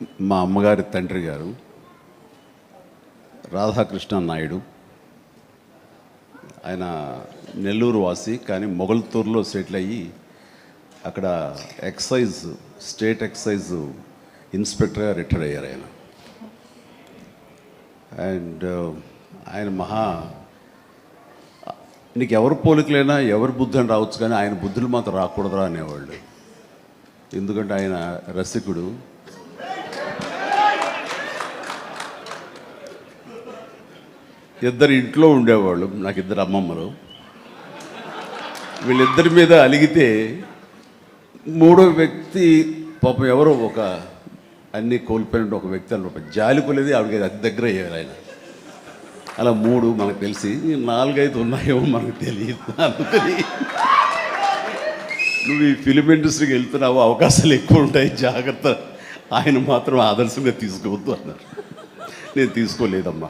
మా అమ్మగారి తండ్రి గారు రాధాకృష్ణ నాయుడు ఆయన నెల్లూరు వాసి కానీ మొగల్తూరులో సెటిల్ అయ్యి అక్కడ ఎక్సైజ్ స్టేట్ ఎక్సైజ్ ఇన్స్పెక్టర్గా రిటైర్ అయ్యారు ఆయన. అండ్ uh, ఆయన మహా నీకు ఎవరు పోలికలైనా ఎవరి బుద్ధి అని రావచ్చు కానీ ఆయన బుద్ధులు మాత్రం రాకూడదురా అనేవాళ్ళు. ఎందుకంటే ఆయన రసికుడు. ఇద్దరు ఇంట్లో ఉండేవాళ్ళు నాకు ఇద్దరు అమ్మమ్మలు. వీళ్ళిద్దరి మీద అలిగితే మూడో వ్యక్తి పాపం ఎవరో ఒక అన్ని కోల్పోయిన ఒక వ్యక్తి అన్న జాలి కొలేది ఆవిడకి అతి దగ్గర అయ్యారు ఆయన. అలా మూడు మనకు తెలిసి నాలుగైదు ఉన్నాయేమో మనకు తెలియదు అందుకని నువ్వు ఈ ఫిలిం ఇండస్ట్రీకి వెళ్తున్నావు అవకాశాలు ఎక్కువ ఉంటాయి జాగ్రత్త. ఆయన మాత్రం ఆదర్శంగా తీసుకోవద్దు అన్నారు. నేను తీసుకోలేదమ్మా.